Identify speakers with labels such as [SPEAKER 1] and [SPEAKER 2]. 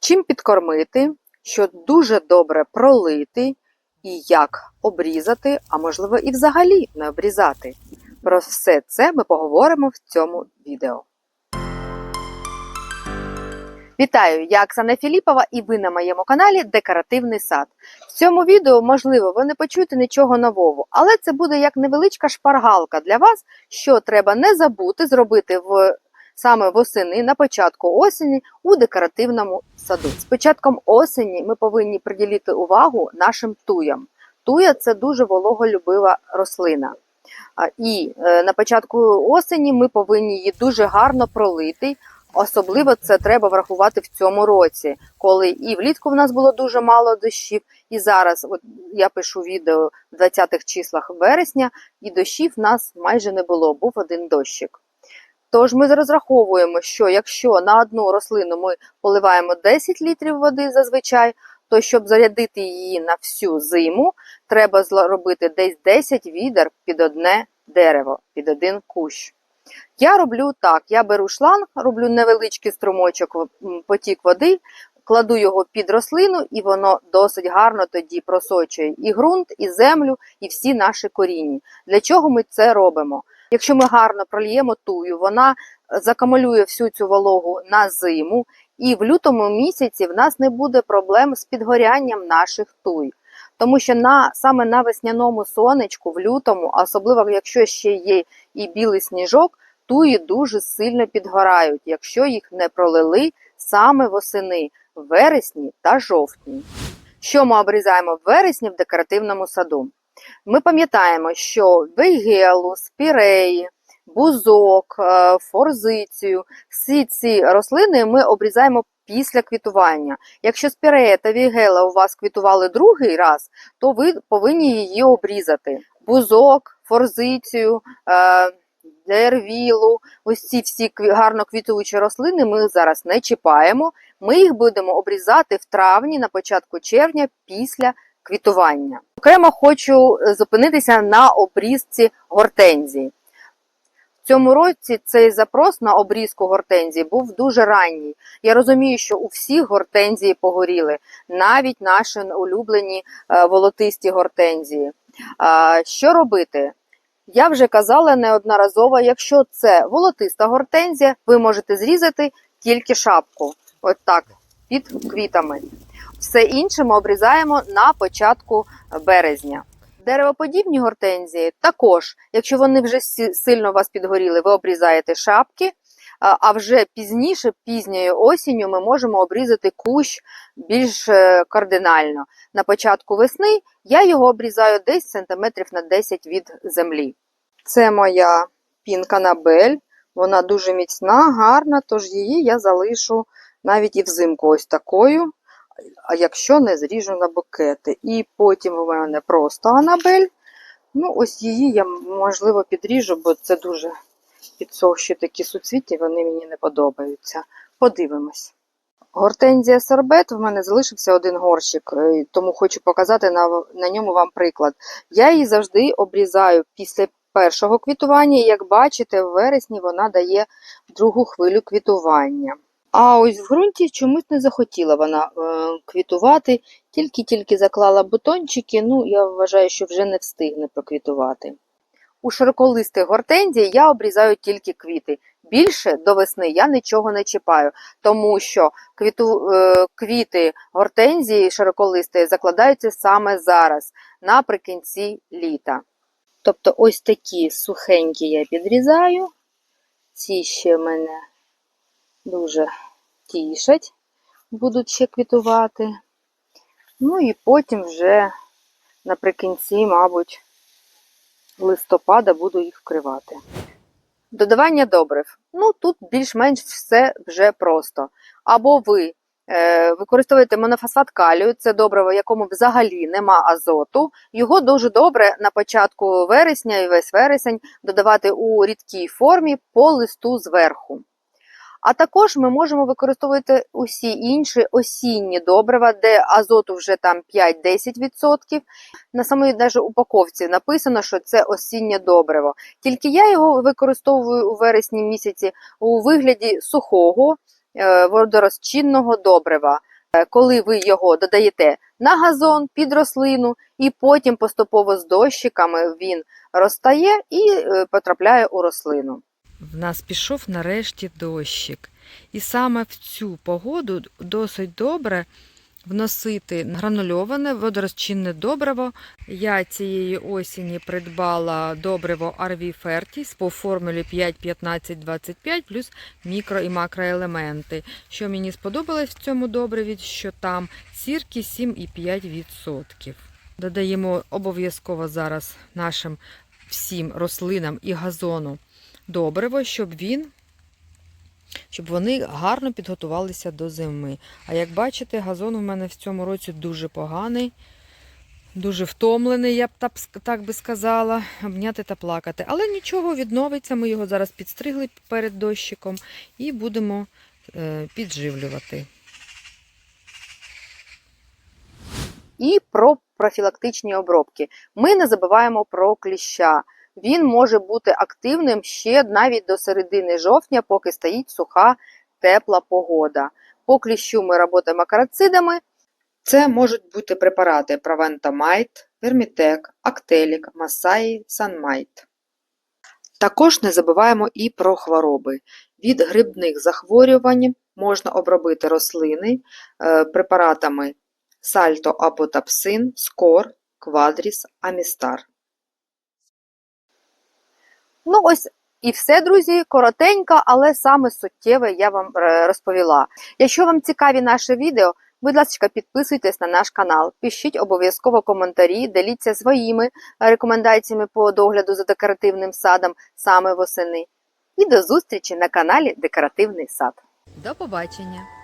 [SPEAKER 1] чим підкормити, що дуже добре пролити, і як обрізати, а можливо і взагалі не обрізати. Про все це ми поговоримо в цьому відео. Вітаю, я Оксана Філіпова і ви на моєму каналі Декоративний сад. В цьому відео, можливо, ви не почуєте нічого нового, але це буде як невеличка шпаргалка для вас, що треба не забути зробити в саме восени на початку осені у декоративному саду. З початком осені ми повинні приділити увагу нашим туям. Туя це дуже вологолюбива рослина. І е, на початку осені ми повинні її дуже гарно пролити. Особливо це треба врахувати в цьому році, коли і влітку в нас було дуже мало дощів, і зараз, от я пишу відео в 20-х числах вересня, і дощів в нас майже не було, був один дощик. Тож ми розраховуємо, що якщо на одну рослину ми поливаємо 10 літрів води зазвичай, то щоб зарядити її на всю зиму, треба робити десь 10 відер під одне дерево, під один кущ. Я роблю так: я беру шланг, роблю невеличкий струмочок, потік води, кладу його під рослину, і воно досить гарно тоді просочує і ґрунт, і землю, і всі наші коріння. Для чого ми це робимо? Якщо ми гарно прольємо тую, вона закамулює всю цю вологу на зиму, і в лютому місяці в нас не буде проблем з підгорянням наших туй. Тому що на саме на весняному сонечку, в лютому, особливо якщо ще є і білий сніжок, туї дуже сильно підгорають, якщо їх не пролили саме восени, в вересні та жовтні. Що ми обрізаємо в вересні в декоративному саду? Ми пам'ятаємо, що вейгелу, спіреї, бузок, е, форзицію, всі ці рослини ми обрізаємо після квітування. Якщо спірея та вігела у вас квітували другий раз, то ви повинні її обрізати. Бузок, форзицію, е, дервілу, ось ці всі гарно квітуючі рослини ми зараз не чіпаємо. Ми їх будемо обрізати в травні, на початку червня, після квітування. Окремо хочу е, зупинитися на обрізці гортензії. В цьому році цей запрос на обрізку гортензії був дуже ранній. Я розумію, що у всіх гортензії погоріли, навіть наші улюблені е, волотисті гортензії. Що робити? Я вже казала неодноразово, якщо це волотиста гортензія, ви можете зрізати тільки шапку. От так, під квітами. Все інше ми обрізаємо на початку березня. Деревоподібні гортензії також, якщо вони вже сильно у вас підгоріли, ви обрізаєте шапки, а вже пізніше, пізньою осінню, ми можемо обрізати кущ більш е, кардинально. На початку весни я його обрізаю десь сантиметрів на 10 від землі. Це моя пінка Набель. Вона дуже міцна, гарна, тож її я залишу навіть і взимку ось такою а якщо не зріжу на букети. І потім у мене просто анабель. Ну, ось її я, можливо, підріжу, бо це дуже підсохші такі суцвіття, вони мені не подобаються. Подивимось. Гортензія сорбет, в мене залишився один горщик, е, тому хочу показати на, на ньому вам приклад. Я її завжди обрізаю після першого квітування, і як бачите, в вересні вона дає другу хвилю квітування. А ось в ґрунті чомусь не захотіла вона е, квітувати, тільки-тільки заклала бутончики, ну я вважаю, що вже не встигне проквітувати. У широколистих гортензій я обрізаю тільки квіти. Більше до весни я нічого не чіпаю, тому що квіту, е, квіти гортензії широколистої закладаються саме зараз, наприкінці літа. Тобто ось такі сухенькі я підрізаю, ці ще в мене дуже тішать, будуть ще квітувати. Ну і потім вже наприкінці, мабуть, листопада буду їх вкривати. Додавання добрив. Ну, тут більш-менш все вже просто. Або ви е, використовуєте монофосфат калію, це добриво, в якому взагалі нема азоту. Його дуже добре на початку вересня і весь вересень додавати у рідкій формі по листу зверху. А також ми можемо використовувати усі інші осінні добрива, де азоту вже там 5-10%. На самій навіть упаковці написано, що це осіннє добриво. Тільки я його використовую у вересні місяці у вигляді сухого е, водорозчинного добрива. Е, Коли ви його додаєте на газон під рослину, і потім поступово з дощиками він розтає і е, потрапляє у рослину.
[SPEAKER 2] В нас пішов нарешті дощик. І саме в цю погоду досить добре вносити гранульоване водорозчинне добриво. Я цієї осені придбала добриво RV Fertis по формулі 5-15-25 плюс мікро і макроелементи. Що мені сподобалось в цьому добриві, що там сірки 7,5%. Додаємо обов'язково зараз нашим всім рослинам і газону добриво, щоб він, щоб вони гарно підготувалися до зими. А як бачите, газон у мене в цьому році дуже поганий, дуже втомлений, я б так, би сказала, обняти та плакати. Але нічого відновиться. Ми його зараз підстригли перед дощиком і будемо е, підживлювати.
[SPEAKER 1] І про профілактичні обробки. Ми не забуваємо про кліща. Він може бути активним ще навіть до середини жовтня, поки стоїть суха, тепла погода. По кліщу ми працюємо карацидами. Це можуть бути препарати Провентамайт, Вермітек, Актелік, Масаї, Санмайт. Також не забуваємо і про хвороби. Від грибних захворювань можна обробити рослини е, препаратами Сальто Апотапсин, Скор, Квадріс, Амістар. Ну, ось і все, друзі, коротенько, але саме суттєве я вам е, розповіла. Якщо вам цікаві наше відео, будь ласка, підписуйтесь на наш канал, пишіть обов'язково коментарі, деліться своїми рекомендаціями по догляду за декоративним садом саме восени. І до зустрічі на каналі Декоративний сад.
[SPEAKER 2] До побачення!